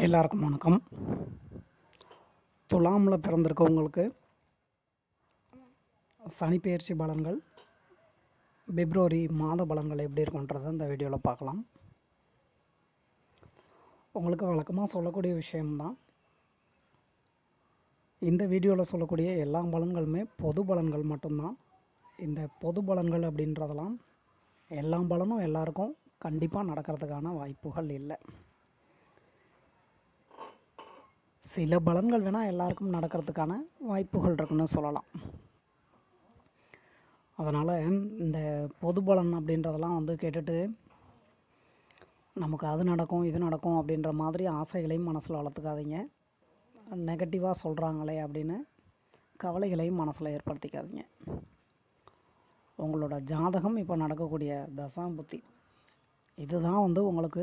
எல்லாருக்கும் வணக்கம். துலாமில் பிறந்திருக்கவங்களுக்கு சனிப்பெயர்ச்சி பலன்கள் பிப்ரவரி மாத பலன்கள் எப்படி இருக்குன்றதை இந்த வீடியோவில் பார்க்கலாம். உங்களுக்கு வழக்கமாக சொல்லக்கூடிய விஷயம்தான். இந்த வீடியோவில் சொல்லக்கூடிய எல்லா பலன்களுமே பொது பலன்கள் மட்டும்தான். இந்த பொது பலன்கள் அப்படின்றதெல்லாம் எல்லா பலனும் எல்லாருக்கும் கண்டிப்பாக நடக்கிறதுக்கான வாய்ப்புகள் இல்லை. சில பலன்கள் வேணால் எல்லாருக்கும் நடக்கிறதுக்கான வாய்ப்புகள் இருக்குன்னு சொல்லலாம். அதனால் இந்த பொது பலன் அப்படின்றதெல்லாம் வந்து கேட்டுட்டு நமக்கு அது நடக்கும் இது நடக்கும் அப்படின்ற மாதிரி ஆசைகளையும் மனசில் வளர்த்துக்காதீங்க. நெகட்டிவாக சொல்கிறாங்களே அப்படின்னு கவலைகளையும் மனசில் ஏற்படுத்திக்காதீங்க. உங்களோட ஜாதகம் இப்போ நடக்கக்கூடிய தசாம்புத்தி இதுதான் வந்து உங்களுக்கு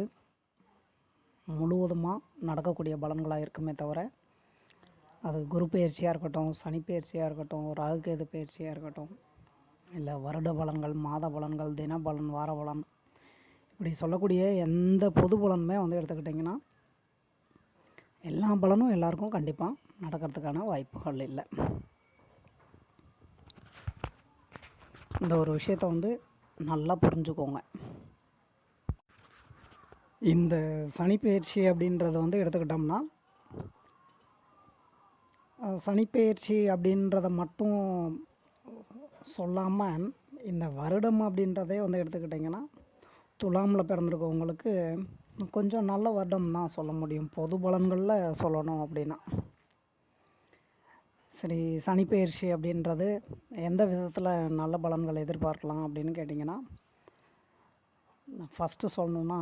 முழுவதுமாக நடக்கக்கூடிய பலன்களாக இருக்குமே தவிர அது குரு பயிற்சியாக இருக்கட்டும் சனி பயிற்சியாக இருக்கட்டும் ராகுகேது பயிற்சியாக இருக்கட்டும் இல்லை வருட பலன்கள் மாத பலன்கள் தின பலன் வார பலன் இப்படி சொல்லக்கூடிய எந்த பொது பலனுமே வந்து எடுத்துக்கிட்டிங்கன்னா எல்லா பலனும் எல்லாருக்கும் கண்டிப்பாக நடக்கிறதுக்கான வாய்ப்புகள் இல்லை. இந்த ஒரு விஷயத்த வந்து நல்லா புரிஞ்சுக்கோங்க. இந்த சனிப்பெயர்ச்சி அப்படின்றத வந்து எடுத்துக்கிட்டோம்னா சனிப்பெயர்ச்சி அப்படின்றத மட்டும் சொல்லாமல் இந்த வருடம் அப்படின்றதே வந்து எடுத்துக்கிட்டிங்கன்னா துலாமில் பிறந்திருக்கவங்களுக்கு கொஞ்சம் நல்ல வருடம் தான் சொல்ல முடியும். பொது பலன்களில் சொல்லணும் அப்படின்னா. சரி சனிப்பெயர்ச்சி அப்படின்றது எந்த விதத்தில் நல்ல பலன்கள் எதிர்பார்க்கலாம் அப்படின்னு கேட்டிங்கன்னா ஃபஸ்ட்டு சொல்லணுன்னா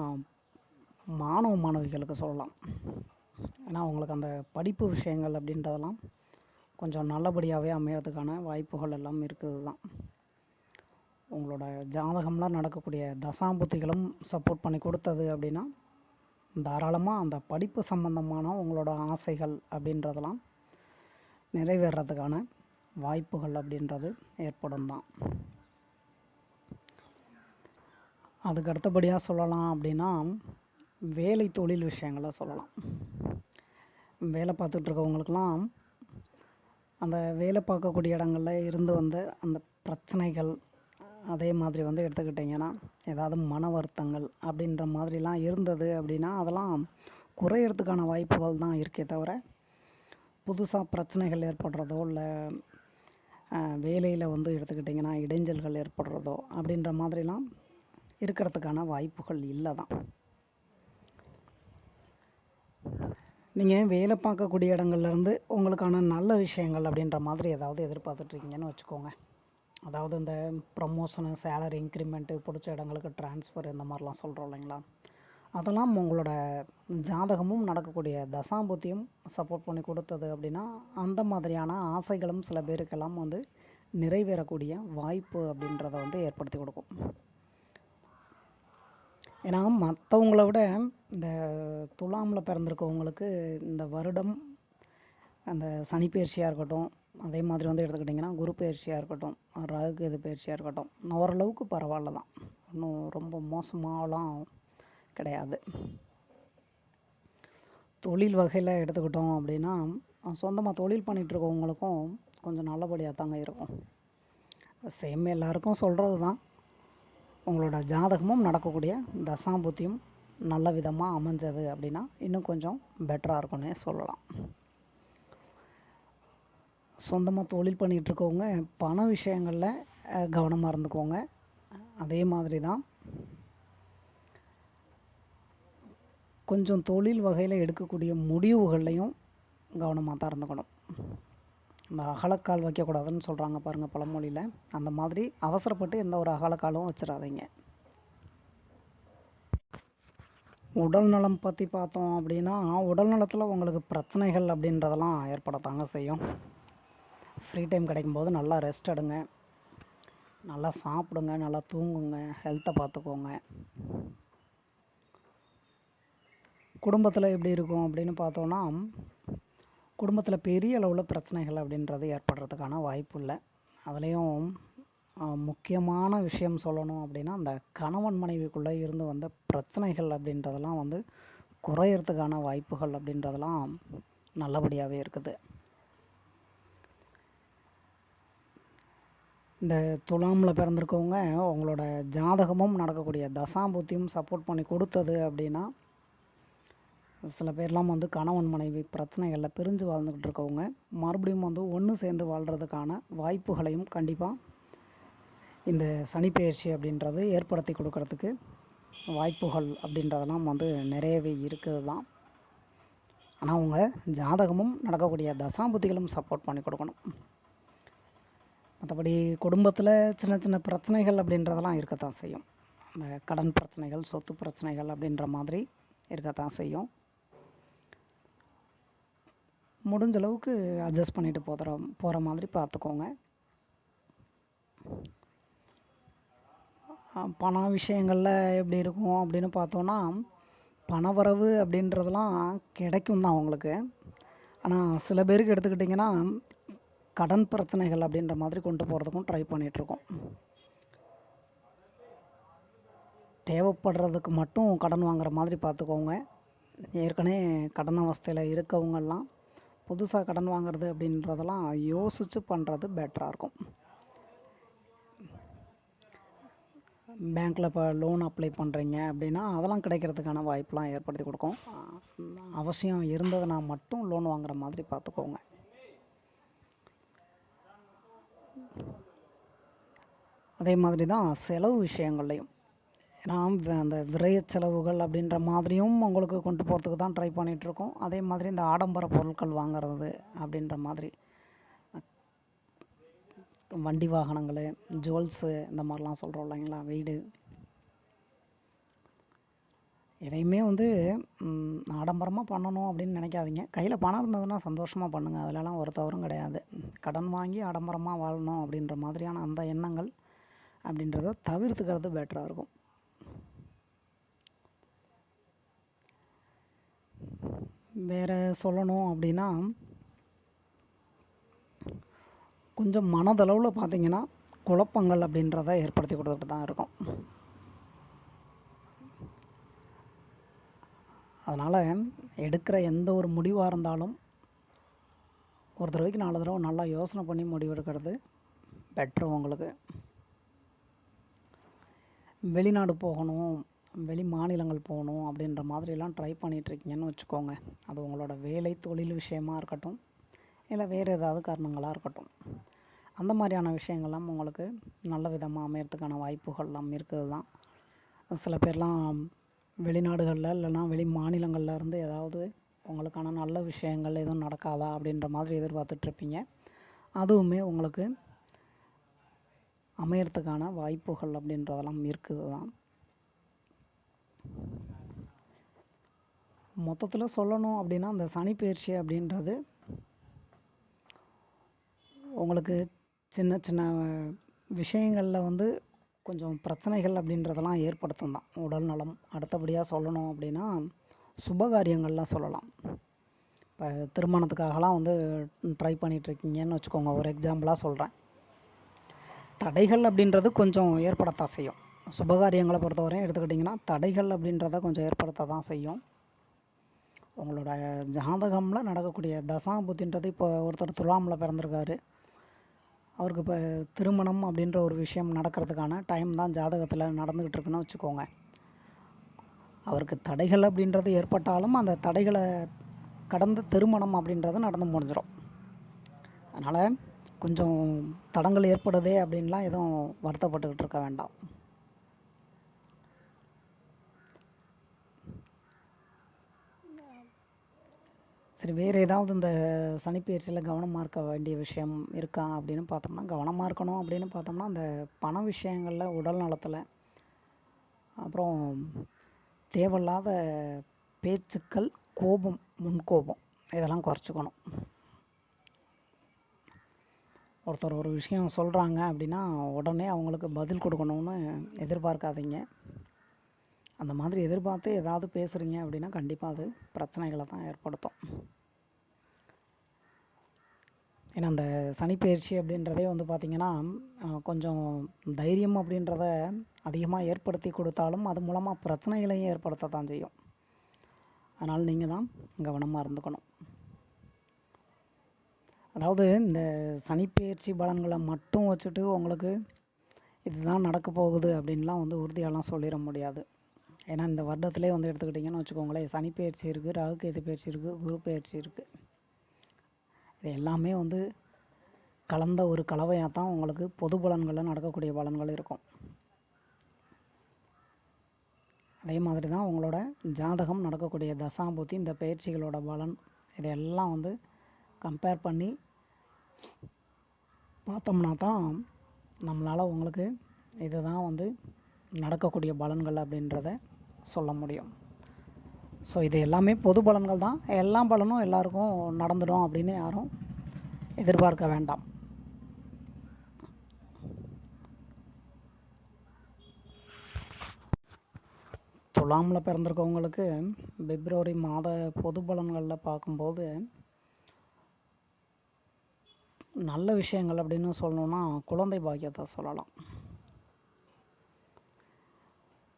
மாணவ மாணவிகளுக்கு சொல்லலாம். ஏன்னா அவங்களுக்கு அந்த படிப்பு விஷயங்கள் அப்படின்றதெல்லாம் கொஞ்சம் நல்லபடியாகவே அமையறதுக்கான வாய்ப்புகள் எல்லாம் இருக்குது தான் உங்களோட ஜாதகம்லாம் நடக்கக்கூடிய தசாம்புத்திகளும் சப்போர்ட் பண்ணி கொடுத்தது அப்படின்னா தாராளமாக அந்த படிப்பு சம்பந்தமான உங்களோட ஆசைகள் அப்படின்றதெல்லாம் நிறைவேறதுக்கான வாய்ப்புகள் அப்படின்றது ஏற்படும் தான் அதுக்கு அடுத்தபடியாக சொல்லலாம் அப்படின்னா வேலை தொழில் விஷயங்களை சொல்லலாம். வேலை பார்த்துட்ருக்கவங்களுக்கெல்லாம் அந்த வேலை பார்க்கக்கூடிய இடங்கள்ல இருந்து வந்த அந்த பிரச்சனைகள் அதே மாதிரி வந்து எடுத்துக்கிட்டிங்கன்னா ஏதாவது மன வருத்தங்கள் அப்படின்ற மாதிரிலாம் இருந்தது அப்படின்னா அதெல்லாம் குறையிறதுக்கான வாய்ப்புகள் தான் இருக்கே தவிர புதுசாக பிரச்சனைகள் ஏற்படுறதோ இல்லை வேலையில் வந்து எடுத்துக்கிட்டிங்கன்னா இடைஞ்சல்கள் ஏற்படுறதோ அப்படின்ற மாதிரிலாம் இருக்கிறதுக்கான வாய்ப்புகள் இல்லை தான் நீங்கள் வேலை பார்க்கக்கூடிய இடங்கள்லேருந்து உங்களுக்கான நல்ல விஷயங்கள் அப்படின்ற மாதிரி ஏதாவது எதிர்பார்த்துட்ருக்கீங்கன்னு வச்சுக்கோங்க. அதாவது இந்த ப்ரமோஷனு சேலரி இன்க்ரிமெண்ட்டு பிடிச்ச இடங்களுக்கு ட்ரான்ஸ்ஃபர் இந்த மாதிரிலாம் சொல்கிறோம் இல்லைங்களா? அதெல்லாம் உங்களோட ஜாதகமும் நடக்கக்கூடிய தசாம்பூத்தியும் சப்போர்ட் பண்ணி கொடுத்தது அப்படின்னா அந்த மாதிரியான ஆசைகளும் சில பேருக்கெல்லாம் வந்து நிறைவேறக்கூடிய வாய்ப்பு அப்படின்றத வந்து ஏற்படுத்தி கொடுக்கும். ஏன்னா மற்றவங்கள விட இந்த துலாமில் பிறந்திருக்கவங்களுக்கு இந்த வருடம் அந்த சனி பயிற்சியாக இருக்கட்டும் அதே மாதிரி வந்து எடுத்துக்கிட்டிங்கன்னா குரு பயிற்சியாக இருக்கட்டும் ராகு இது பயிற்சியாக இருக்கட்டும் ஓரளவுக்கு பரவாயில்ல தான். இன்னும் ரொம்ப மோசமாகலாம் கிடையாது. தொழில் வகையில் எடுத்துக்கிட்டோம் அப்படின்னா சொந்தமாக தொழில் பண்ணிகிட்ருக்கவங்களுக்கும் கொஞ்சம் நல்லபடியாக தாங்க இருக்கும். சேம் எல்லாருக்கும் சொல்கிறது தான். உங்களோட ஜாதகமும் நடக்கக்கூடிய தசாம்புத்தியும் நல்ல விதமாக அமைஞ்சது அப்படின்னா இன்னும் கொஞ்சம் பெட்டராக இருக்கும்னே சொல்லலாம். சொந்தமாக தொழில் பண்ணிகிட்டு இருக்கவங்க பண விஷயங்களில் கவனமாக இருந்துக்கோங்க. அதே மாதிரி தான் கொஞ்சம் தொழில் வகையில் எடுக்கக்கூடிய முடிவுகள்லையும் கவனமாக தான் இருந்துக்கணும். இந்த அகலக்கால் வைக்கக்கூடாதுன்னு சொல்கிறாங்க பாருங்கள் பழமொழியில். அந்த மாதிரி அவசரப்பட்டு எந்த ஒரு அகலக்காலும் வச்சிடாதீங்க. உடல் நலம் பற்றி பார்த்தோம் அப்படின்னா உடல் நலத்தில் உங்களுக்கு பிரச்சனைகள் அப்படின்றதெல்லாம் ஏற்படத்தாங்க செய்யும். ஃப்ரீ டைம் கிடைக்கும்போது நல்லா ரெஸ்ட் எடுங்க. நல்லா சாப்பிடுங்க நல்லா தூங்குங்க ஹெல்த்தை பார்த்துக்கோங்க. குடும்பத்தில் எப்படி இருக்கும் அப்படின்னு பார்த்தோன்னா குடும்பத்தில் பெரிய அளவில் பிரச்சனைகள் அப்படின்றது ஏற்படுறதுக்கான வாய்ப்பு இல்லை அதுலேயும் முக்கியமான விஷயம் சொல்லணும் அப்படின்னா அந்த கணவன் மனைவிக்குள்ளே இருந்து வந்த பிரச்சனைகள் அப்படின்றதெல்லாம் வந்து குறையிறதுக்கான வாய்ப்புகள் அப்படின்றதெல்லாம் நல்லபடியாகவே இருக்குது. இந்த துலாமில் பிறந்திருக்கவங்க உங்களோட ஜாதகமும் நடக்கக்கூடிய தசாம்பூத்தியும் சப்போர்ட் பண்ணி கொடுத்தது அப்படின்னா சில பேர்லாம் வந்து கணவன் மனைவி பிரச்சனைகளில் பிரிஞ்சு வாழ்ந்துக்கிட்டு இருக்கவங்க மறுபடியும் வந்து ஒன்று சேர்ந்து வாழ்கிறதுக்கான வாய்ப்புகளையும் கண்டிப்பாக இந்த சனிப்பெயர்ச்சி அப்படின்றது ஏற்படுத்தி கொடுக்கறதுக்கு வாய்ப்புகள் அப்படின்றதெல்லாம் வந்து நிறையவே இருக்குது தான் ஆனால் அவங்க ஜாதகமும் நடக்கக்கூடிய தசாபுத்திகளும் சப்போர்ட் பண்ணி கொடுக்கணும். மற்றபடி குடும்பத்தில் சின்ன சின்ன பிரச்சனைகள் அப்படின்றதெல்லாம் இருக்கத்தான் செய்யும். அந்த கடன் பிரச்சனைகள் சொத்து பிரச்சனைகள் அப்படின்ற மாதிரி இருக்கத்தான் செய்யும். முடிஞ்ச அளவுக்கு அட்ஜஸ்ட் பண்ணிட்டு போகிற போகிற மாதிரி பார்த்துக்கோங்க பணம் பண விஷயங்களில் எப்படி இருக்கும் அப்படின்னு பார்த்தோன்னா பணவரவு அப்படின்றதெல்லாம் கிடைக்கும் தான் அவங்களுக்கு. ஆனால் சில பேருக்கு எடுத்துக்கிட்டிங்கன்னா கடன் பிரச்சனைகள் அப்படின்ற மாதிரி கொண்டு போகிறதுக்கும் ட்ரை பண்ணிகிட்ருக்கோம் தேவைப்படுறதுக்கு மட்டும் கடன் வாங்குற மாதிரி பார்த்துக்கோங்க ஏற்கனவே கடன் அவஸ்தையில் இருக்கவங்கெல்லாம் புதுசாக கடன் வாங்குறது அப்படின்றதெல்லாம் யோசித்து பண்ணுறது பெட்டராக இருக்கும். பேங்க்கில் இப்போ லோன் அப்ளை பண்ணுறீங்க அப்படின்னா அதெல்லாம் கிடைக்கிறதுக்கான வாய்ப்பெலாம் ஏற்படுத்தி கொடுக்கும். அவசியம் இருந்ததுன்னா மட்டும் லோன் வாங்குற மாதிரி பார்த்துக்கோங்க. அதே மாதிரி தான் செலவு விஷயங்கள்லையும். நாம் அந்த விரய செலவுகள் அப்படின்ற மாதிரியும் உங்களுக்கு கொண்டு போகிறதுக்கு தான் ட்ரை பண்ணிகிட்ருக்கோம் அதே மாதிரி இந்த ஆடம்பர பொருட்கள் வாங்குறது அப்படின்ற மாதிரி. வண்டி வாகனங்கள் ஜுவல்ஸு இந்த மாதிரிலாம் சொல்கிறோம் இல்லைங்களா? வீடு. எதையுமே வந்து ஆடம்பரமாக பண்ணணும் அப்படின்னு நினைக்காதீங்க. கையில் பணம் இருந்ததுன்னா சந்தோஷமாக பண்ணுங்கள் அதிலலாம் ஒரு தவறும் கிடையாது. கடன் வாங்கி ஆடம்பரமாக வாழணும் அப்படின்ற மாதிரியான அந்த எண்ணங்கள் அப்படின்றத தவிர்த்துக்கிறது பெட்டராக இருக்கும். வேறு சொல்லணும் அப்படின்னா கொஞ்சம் மனதளவில் பார்த்தீங்கன்னா குழப்பங்கள் அப்படின்றத ஏற்படுத்தி கொடுத்துட்டு தான் இருக்கும். அதனால் எடுக்கிற எந்த ஒரு முடிவாக இருந்தாலும் ஒரு தடவைக்கு நாலு தடவை நல்லா யோசனை பண்ணி முடிவெடுக்கிறது பெட்ரு உங்களுக்கு. வெளிநாடு போகணும் வெளி மாநிலங்கள் போகணும் அப்படின்ற மாதிரிலாம் ட்ரை பண்ணிகிட்ருக்கீங்கன்னு வச்சுக்கோங்க. அது உங்களோட வேலை தொழில் விஷயமா இருக்கட்டும் இல்லை வேறு ஏதாவது காரணங்களாக இருக்கட்டும். அந்த மாதிரியான விஷயங்கள்லாம் உங்களுக்கு நல்ல விதமாக அமையறதுக்கான வாய்ப்புகள்லாம் இருக்குது தான் சில பேர்லாம் வெளிநாடுகளில் இல்லைன்னா வெளி மாநிலங்களில் இருந்து ஏதாவது உங்களுக்கான நல்ல விஷயங்கள் எதுவும் நடக்காதா அப்படின்ற மாதிரி எதிர்பார்த்துட்ருப்பீங்க. அதுவுமே உங்களுக்கு அமையறதுக்கான வாய்ப்புகள் அப்படின்றதெல்லாம் இருக்குது தான் மொத்தத்தில் சொல்லணும் அப்படின்னா அந்த சனிப்பயிற்சி அப்படின்றது உங்களுக்கு சின்ன சின்ன விஷயங்களில் வந்து கொஞ்சம் பிரச்சனைகள் அப்படின்றதெல்லாம் ஏற்படுத்தும் தான். உடல் நலம் அடுத்தபடியாக சொல்லணும் அப்படின்னா சுபகாரியங்கள்லாம் சொல்லலாம். இப்போ திருமணத்துக்காகலாம் வந்து ட்ரை பண்ணிகிட்ருக்கீங்கன்னு வச்சுக்கோங்க. ஒரு எக்ஸாம்பிளாக சொல்கிறேன் தடைகள் அப்படின்றது கொஞ்சம் ஏற்படத்தான் செய்யும். சுபகாரியங்களை பொறுத்தவரையும் எடுத்துக்கிட்டிங்கன்னா தடைகள் அப்படின்றத கொஞ்சம் ஏற்படுத்த தான் செய்யும். உங்களோட ஜாதகமில் நடக்கக்கூடிய தசாபுத்தின்றது இப்போ ஒருத்தர் துலாமில் பிறந்திருக்காரு. அவருக்கு இப்போ திருமணம் அப்படின்ற ஒரு விஷயம் நடக்கிறதுக்கான டைம் தான் ஜாதகத்தில் நடந்துக்கிட்டு இருக்குன்னு வச்சுக்கோங்க. அவருக்கு தடைகள் அப்படின்றது ஏற்பட்டாலும் அந்த தடைகளை கடந்த திருமணம் அப்படின்றது நடந்து முடிஞ்சிடும் அதனால் கொஞ்சம் தடங்கள் ஏற்படுதே அப்படின்லாம் எதுவும் வருத்தப்பட்டுக்கிட்டு இருக்க வேண்டாம். சரி வேறு ஏதாவது இந்த சனிப்பெயர்ச்சியில் கவனமாக இருக்க வேண்டிய விஷயம் இருக்கா அப்படின்னு பார்த்தோம்னா கவனமாக இருக்கணும் அப்படின்னு பார்த்தோம்னா அந்த பண விஷயங்களில் உடல் நலத்தில் அப்புறம் தேவையில்லாத பேச்சுக்கள் கோபம் முன்கோபம் இதெல்லாம் குறைச்சிக்கணும். ஒருத்தர் ஒரு விஷயம் சொல்கிறாங்க அப்படின்னா உடனே அவங்களுக்கு பதில் கொடுக்கணும்னு எதிர்பார்க்காதீங்க. அந்த மாதிரி எதிர்பார்த்து ஏதாவது பேசுகிறீங்க அப்படின்னா கண்டிப்பாக அது பிரச்சனைகளை தான் ஏற்படுத்தும். ஏன்னா அந்த சனிப்பெயர்ச்சி அப்படின்றதே வந்து பார்த்திங்கன்னா கொஞ்சம் தைரியம் அப்படின்றத அதிகமாக ஏற்படுத்தி கொடுத்தாலும் அது மூலமாக பிரச்சனைகளையும் ஏற்படுத்த தான் செய்யும். அதனால் நீங்கள் தான் கவனமாக இருந்துக்கணும். அதாவது இந்த சனிப்பெயர்ச்சி பலன்களை மட்டும் வச்சுட்டு உங்களுக்கு இதுதான் நடக்க போகுது அப்படின்லாம் வந்து உறுதியாலாம் சொல்லிட முடியாது. ஏன்னா இந்த வருடத்திலே வந்து எடுத்துக்கிட்டிங்கன்னு வச்சுக்கோங்களேன் சனி பயிற்சி இருக்குது ராகு கேது பயிற்சி இருக்குது குரு பயிற்சி இருக்குது இது எல்லாமே வந்து கலந்த ஒரு கலவையாக தான் உங்களுக்கு பொது பலன்களில் நடக்கக்கூடிய பலன்கள் இருக்கும். அதே மாதிரி தான் உங்களோட ஜாதகம் நடக்கக்கூடிய தசாபூத்தி இந்த பயிற்சிகளோட பலன் இதையெல்லாம் வந்து கம்பேர் பண்ணி பார்த்தோம்னா தான் நம்மளால் உங்களுக்கு இதுதான் வந்து நடக்கக்கூடிய பலன்கள் அப்படின்றத சொல்ல முடியும். ஸோ இது எல்லாமே பொது பலன்கள் தான். எல்லா பலனும் எல்லாருக்கும் நடந்துடும் அப்படின்னு யாரும் எதிர்பார்க்க வேண்டாம். துலாமில் பிறந்திருக்கவங்களுக்கு பிப்ரவரி மாத பொது பலன்களில் பார்க்கும்போது நல்ல விஷயங்கள் அப்படின்னு சொல்லணுன்னா குழந்தை பாக்கியத்தை சொல்லலாம்.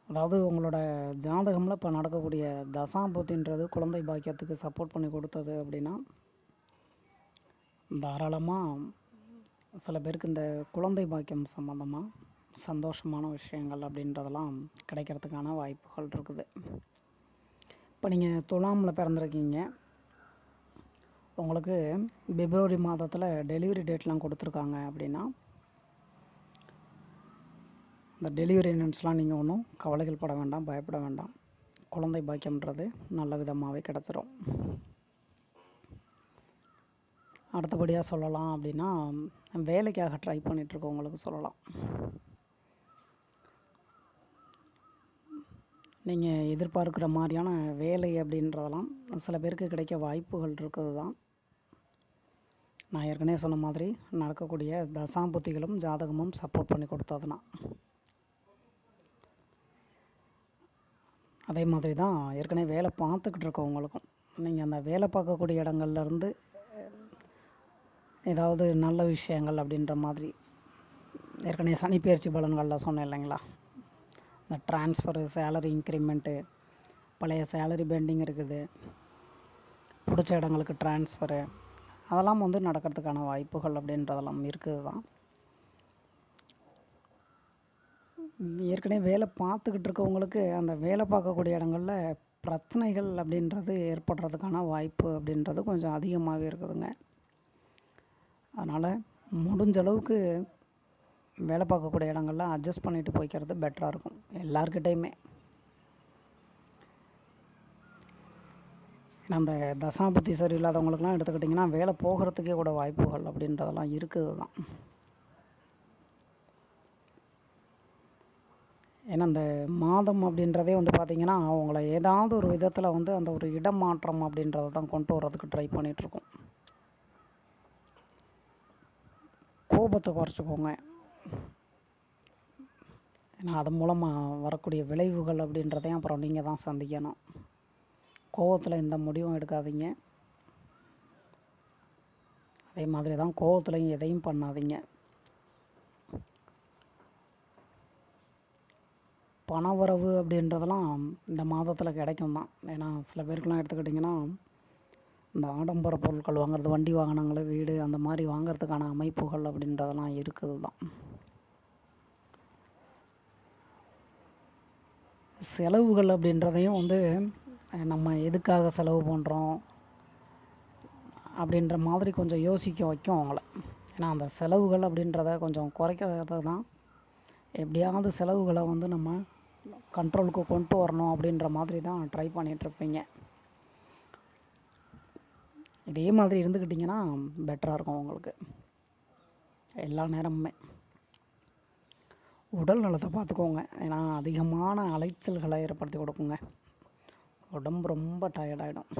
அதாவது உங்களோட ஜாதகமில் இப்போ நடக்கக்கூடிய தசாபுத்தின்றது குழந்தை பாக்கியத்துக்கு சப்போர்ட் பண்ணி கொடுத்தது அப்படின்னா தாராளமாக சில பேருக்கு இந்த குழந்தை பாக்கியம் சம்மந்தமாக சந்தோஷமான விஷயங்கள் அப்படின்றதெல்லாம் கிடைக்கிறதுக்கான வாய்ப்புகள் இருக்குது. இப்போ நீங்கள் துலாமில் பிறந்திருக்கீங்க. உங்களுக்கு பிப்ரவரி மாதத்தில் டெலிவரி டேட்லாம் கொடுத்துருக்காங்க அப்படின்னா இந்த டெலிவரி நன்ஸ்லாம் நீங்கள் ஒன்றும் கவலைகள் பட வேண்டாம் பயப்பட வேண்டாம். குழந்தை பாக்கியம்ன்றது நல்ல விதமாகவே கிடச்சிரும். அடுத்தபடியாக சொல்லலாம் அப்படின்னா வேலைக்காக ட்ரை பண்ணிகிட்ருக்கவங்களுக்கு சொல்லலாம். நீங்கள் எதிர்பார்க்குற மாதிரியான வேலை அப்படின்றதெல்லாம் சில பேருக்கு கிடைக்க வாய்ப்புகள் இருக்குது தான் நான் ஏற்கனவே சொன்ன மாதிரி நடக்கக்கூடிய தசாம்புத்திகளும் ஜாதகமும் சப்போர்ட் பண்ணி கொடுத்ததுனா அதே மாதிரி தான் ஏற்கனவே வேலை பார்த்துக்கிட்டு இருக்கவங்களுக்கும். நீங்கள் அந்த வேலை பார்க்கக்கூடிய இடங்கள்லேருந்து ஏதாவது நல்ல விஷயங்கள் அப்படின்ற மாதிரி ஏற்கனவே சனிப்பயிற்சி பலன்களில் சொன்னேன் இல்லைங்களா? இந்த ட்ரான்ஸ்ஃபரு சேலரி இன்க்ரிமெண்ட்டு பழைய சேலரி பெண்டிங் இருக்குது பிடிச்ச இடங்களுக்கு ட்ரான்ஸ்ஃபரு அதெல்லாம் வந்து நடக்கிறதுக்கான வாய்ப்புகள் அப்படின்றதெல்லாம் இருக்குது தான் ஏற்கனவே வேலை பார்த்துக்கிட்டு இருக்கவங்களுக்கு அந்த வேலை பார்க்கக்கூடிய இடங்களில் பிரச்சனைகள் அப்படின்றது ஏற்படுறதுக்கான வாய்ப்பு அப்படின்றது கொஞ்சம் அதிகமாகவே இருக்குதுங்க. அதனால் முடிஞ்ச அளவுக்கு வேலை பார்க்கக்கூடிய இடங்கள்ல அட்ஜஸ்ட் பண்ணிட்டு போய்க்கிறது பெட்டராக இருக்கும் எல்லாருக்கிட்டேயுமே அந்த தசாபுத்தி சரியில்லாதவங்களுக்குலாம் எடுத்துக்கிட்டிங்கன்னா வேலை போகிறதுக்கே கூட வாய்ப்புகள் அப்படின்றதெல்லாம் இருக்குது தான் ஏன்னா அந்த மாதம் அப்படின்றதே வந்து பார்த்திங்கன்னா அவங்கள ஏதாவது ஒரு விதத்தில் வந்து அந்த ஒரு இடமாற்றம் அப்படின்றத தான் கொண்டு வர்றதுக்கு ட்ரை பண்ணிகிட்ருக்கோம் கோபத்தை குறைச்சிக்கோங்க. ஏன்னா அது மூலமாக வரக்கூடிய விளைவுகள் அப்படின்றதையும் அப்புறம் நீங்கள் தான் சந்திக்கணும். கோவத்தில் எந்த முடிவும் எடுக்காதீங்க. அதே மாதிரி தான் கோவத்துலையும் எதையும் பண்ணாதீங்க. பண வரவு அப்படின்றதெல்லாம் இந்த மாதத்தில் கிடைக்கும் தான் ஏன்னா சில பேருக்குலாம் எடுத்துக்கிட்டிங்கன்னா இந்த ஆடம்பர பொருட்கள் வாங்குறது வண்டி வாகனங்கள் வீடு அந்த மாதிரி வாங்குறதுக்கான அமைப்புகள் அப்படின்றதெல்லாம் இருக்குது தான் செலவுகள் அப்படின்றதையும் வந்து நம்ம எதுக்காக செலவு பண்ணுறோம் அப்படின்ற மாதிரி கொஞ்சம் யோசிக்க வைக்கும் அவங்கள. ஏன்னா அந்த செலவுகள் அப்படின்றத கொஞ்சம் குறைக்கிறது தான் எப்படியாவது செலவுகளை வந்து நம்ம கண்ட்ரோலுக்கு கொண்டு வரணும் அப்படின்ற மாதிரி தான் ட்ரை பண்ணிகிட்ருப்பீங்க. இதே மாதிரி இருந்துக்கிட்டிங்கன்னா பெட்டராக இருக்கும் உங்களுக்கு. எல்லா நேரமுமே. உடல் நலத்தை பார்த்துக்கோங்க. ஏன்னா அதிகமான அலைச்சல்களை ஏற்படுத்தி கொடுக்குங்க. உடம்பு ரொம்ப டயர்டாகிடும்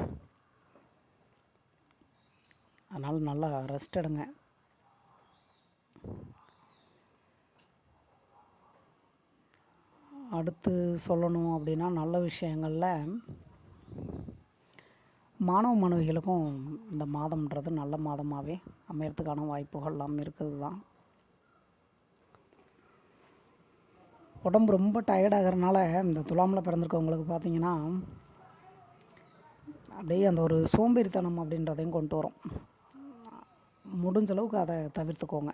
அதனால் நல்லா ரெஸ்ட் எடுங்க. அடுத்து சொல்லணும் அப்படின்னா நல்ல விஷயங்களில் மாணவ மாணவிகளுக்கும் இந்த மாதம்ன்றது நல்ல மாதமாகவே அமையறதுக்கான வாய்ப்புகள்லாம் இருக்குது தான் உடம்பு ரொம்ப டயர்டாகிறனால இந்த துலாமில் பிறந்திருக்கவங்களுக்கு பார்த்தீங்கன்னா அப்படியே அந்த ஒரு சோம்பேறித்தனம் அப்படின்றதையும் கொண்டு வரும். முடிஞ்சளவுக்கு அதை தவிர்த்துக்கோங்க.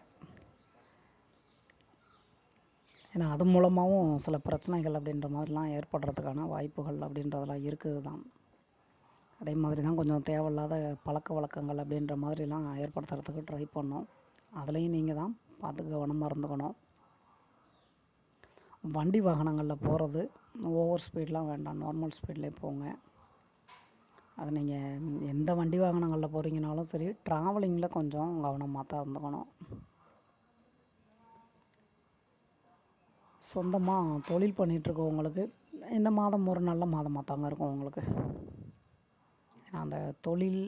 ஏன்னா அது மூலமாகவும் சில பிரச்சனைகள் அப்படின்ற மாதிரிலாம் ஏற்படுறதுக்கான வாய்ப்புகள் அப்படின்றதெல்லாம் இருக்குது தான் அதே மாதிரி தான் கொஞ்சம் தேவையில்லாத பழக்க வழக்கங்கள் அப்படின்ற மாதிரிலாம் ஏற்படுத்துறதுக்கு ட்ரை பண்ணோம். அதுலேயும் நீங்கள் தான் பார்த்து கவனமாக இருந்துக்கணும். வண்டி வாகனங்களில் போகிறது ஓவர் ஸ்பீட்லாம் வேண்டாம். நார்மல் ஸ்பீட்லேயே போங்க. அது நீங்கள் எந்த வண்டி வாகனங்களில் போகிறீங்கனாலும் சரி ட்ராவலிங்கில் கொஞ்சம் கவனமாக தான் இருந்துக்கணும். சொந்தமாக தொழில் பண்ணிகிட்ருக்கவங்களுக்கு இந்த மாதம் ஒரு நல்ல மாதமாக தாங்க இருக்கும் உங்களுக்கு. ஏன்னா அந்த தொழில்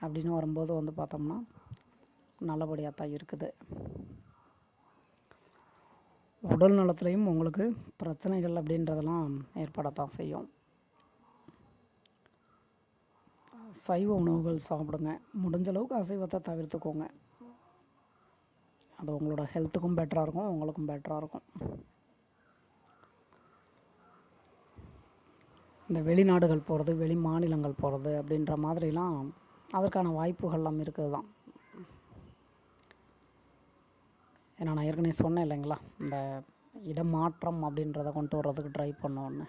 அப்படின்னு வரும்போது வந்து பார்த்தோம்னா நல்லபடியாக தான் இருக்குது. உடல் நலத்துலேயும் உங்களுக்கு பிரச்சனைகள் அப்படின்றதெல்லாம் ஏற்படத்தான் செய்யும். சைவ உணவுகள் சாப்பிடுங்க. முடிஞ்ச அளவுக்கு அசைவத்தை தவிர்த்துக்கோங்க. அது உங்களோட ஹெல்த்துக்கும் பெட்டராக இருக்கும் உங்களுக்கும் பெட்டராக இருக்கும். இந்த வெளிநாடுகள் போகிறது வெளி மாநிலங்கள் போகிறது அப்படின்ற மாதிரிலாம் அதற்கான வாய்ப்புகள்லாம் இருக்குது தான். ஏன்னா நான் ஏற்கனவே சொன்னேன் இல்லைங்களா இந்த இடமாற்றம் அப்படின்றத கொண்டு வர்றதுக்கு ட்ரை பண்ணோன்னு.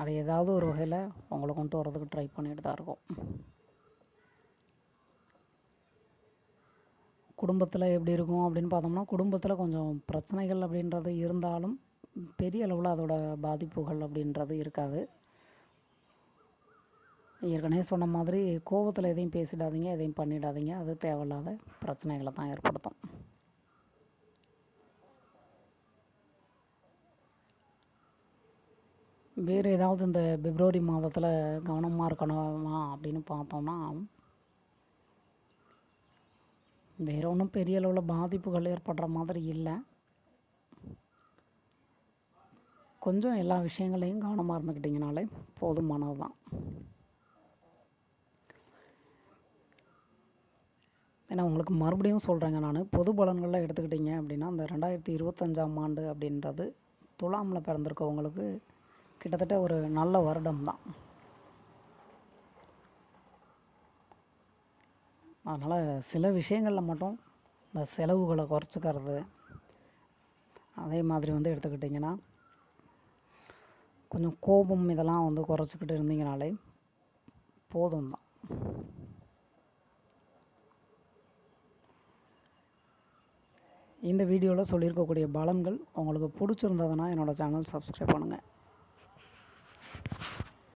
அது ஏதாவது ஒரு வகையில் உங்களை கொண்டு வர்றதுக்கு ட்ரை பண்ணிட்டு தான் இருக்கும். குடும்பத்தில் எப்படி இருக்கும் அப்படின்னு பார்த்தோம்னா குடும்பத்தில் கொஞ்சம் பிரச்சனைகள் அப்படின்றது இருந்தாலும் பெரிய அளவில் அதோட பாதிப்புகள் அப்படின்றது இருக்காது. ஏற்கனவே சொன்ன மாதிரி கோபத்தில் எதையும் பேசிடாதீங்க எதையும் பண்ணிடாதீங்க. அது தேவையில்லாத பிரச்சனைகளை தான் ஏற்படுத்தும். வேறு ஏதாவது இந்த பிப்ரவரி மாதத்தில் கவனமாக இருக்கணுமா அப்படின்னு பார்த்தோம்னா வேறு ஒன்றும் பெரிய அளவில் பாதிப்புகள் ஏற்படுற மாதிரி இல்லை. கொஞ்சம் எல்லா விஷயங்களையும் கவனமாக இருந்துக்கிட்டிங்கனாலே போதுமானது தான் ஏன்னா உங்களுக்கு மறுபடியும் சொல்கிறேங்க நான். பொது பலன்களில் எடுத்துக்கிட்டிங்க அப்படின்னா அந்த ரெண்டாயிரத்தி இருபத்தஞ்சாம் ஆண்டு அப்படின்றது துலாமில் பிறந்திருக்கவங்களுக்கு கிட்டத்தட்ட ஒரு நல்ல வருடம் தான் அதனால் சில விஷயங்களில் மட்டும் இந்த செலவுகளை குறைச்சிக்கிறது அதே மாதிரி வந்து எடுத்துக்கிட்டிங்கன்னா கொஞ்சம் கோபம் இதெல்லாம் வந்து குறைச்சிக்கிட்டு இருந்தீங்கனாலே போதும் தான். இந்த வீடியோவில் சொல்லியிருக்கக்கூடிய பலன்கள் உங்களுக்கு பிடிச்சிருந்ததுன்னா என்னோடய சேனல் சப்ஸ்கிரைப் பண்ணுங்கள்